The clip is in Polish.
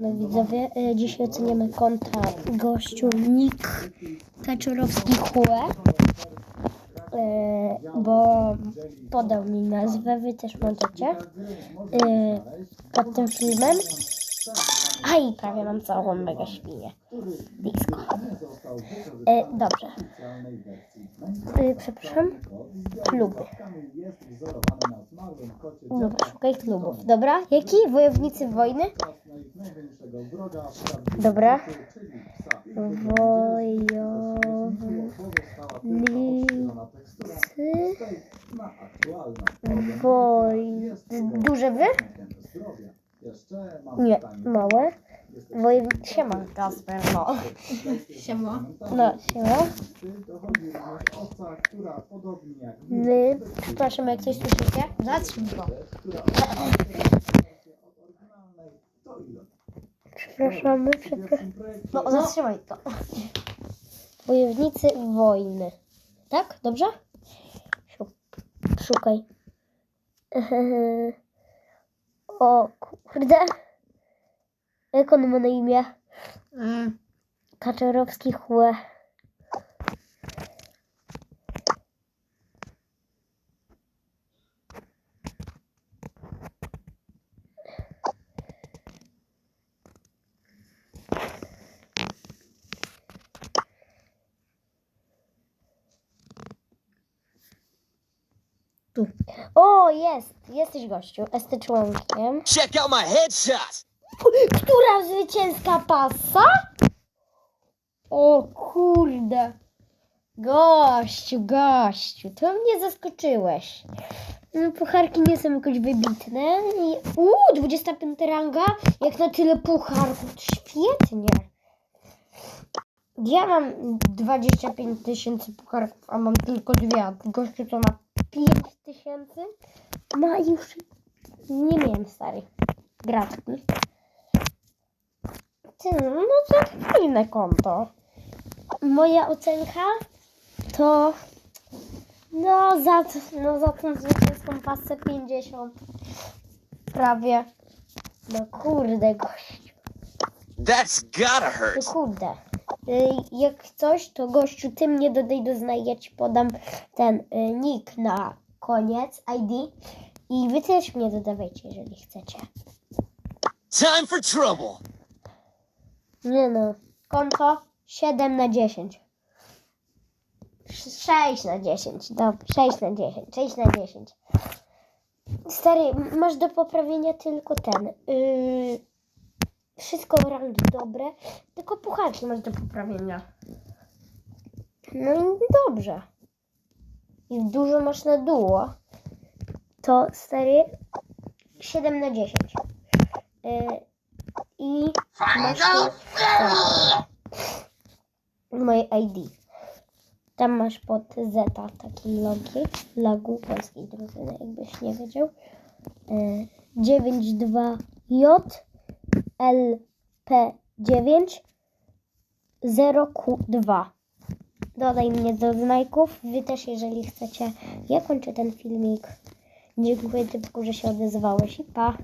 No widzowie, y, dzisiaj oceniamy konta gościu Nick Kaczorowski Hue, y, bo podał mi nazwę, wy też możecie, y, pod tym filmem. A i prawie mam całą mega świnię. Disco. Dobrze. Przepraszam. Kluby. Dobra, szukaj klubów. Dobra, jaki? Wojownicy wojny? Dobra. Wojownicy woj... Duże wy? Nie, małe. Woj... Siema, Kasper, no. Siema. No, siema. My, przepraszam, jak coś słyszycie? Zatrzyj go. Przepraszamy, przepraszam. No, zatrzymaj to. Wojownicy wojny. Tak? Dobrze? Szuk- Szukaj. O kurde. Jak on ma na imię? Mm. Kaczorowski chłe. Tu. O, jest! Jesteś gościu. Jesteś członkiem. Check out my headshots. Która zwycięska pasa? O kurde. Gościu, gościu, to mnie zaskoczyłeś. No, pucharki nie są jakoś wybitne. I- Uuu, 25 ranga, jak na tyle pucharków, to świetnie. Ja mam 25 tysięcy pucharków, a mam tylko dwie. Gościu to ma 5 tysięcy. Ma już... Nie wiem, stary. Gratki. Ty, no to fajne konto. Moja ocenka to no za, no za tą zwycięską pasę 50 prawie. No kurde gościu, That's gotta no hurt. kurde. Y, Jak coś, to gościu, ty mnie dodaj do znaj, ja ci podam ten y, nick na koniec, ID. I wy też mnie dodawajcie, jeżeli chcecie. Time for trouble. Nie no. Konto 7 na 10. 6 na 10. Dobra, 6 na 10. 6 na 10. Stary, masz do poprawienia tylko ten. Yy, wszystko dobre, tylko pucharki masz do poprawienia. No i dobrze. I dużo masz na duo. To stary 7 na 10. Yy, I masz tu moje ID. Tam masz pod Z taki logi, lagu polskiej drużyny, jakbyś nie wiedział. E, 92J LP9 0Q2. Dodaj mnie do znajków. Wy też, jeżeli chcecie. Ja kończę ten filmik. Dziękuję Typku, że się odezwałeś i pa.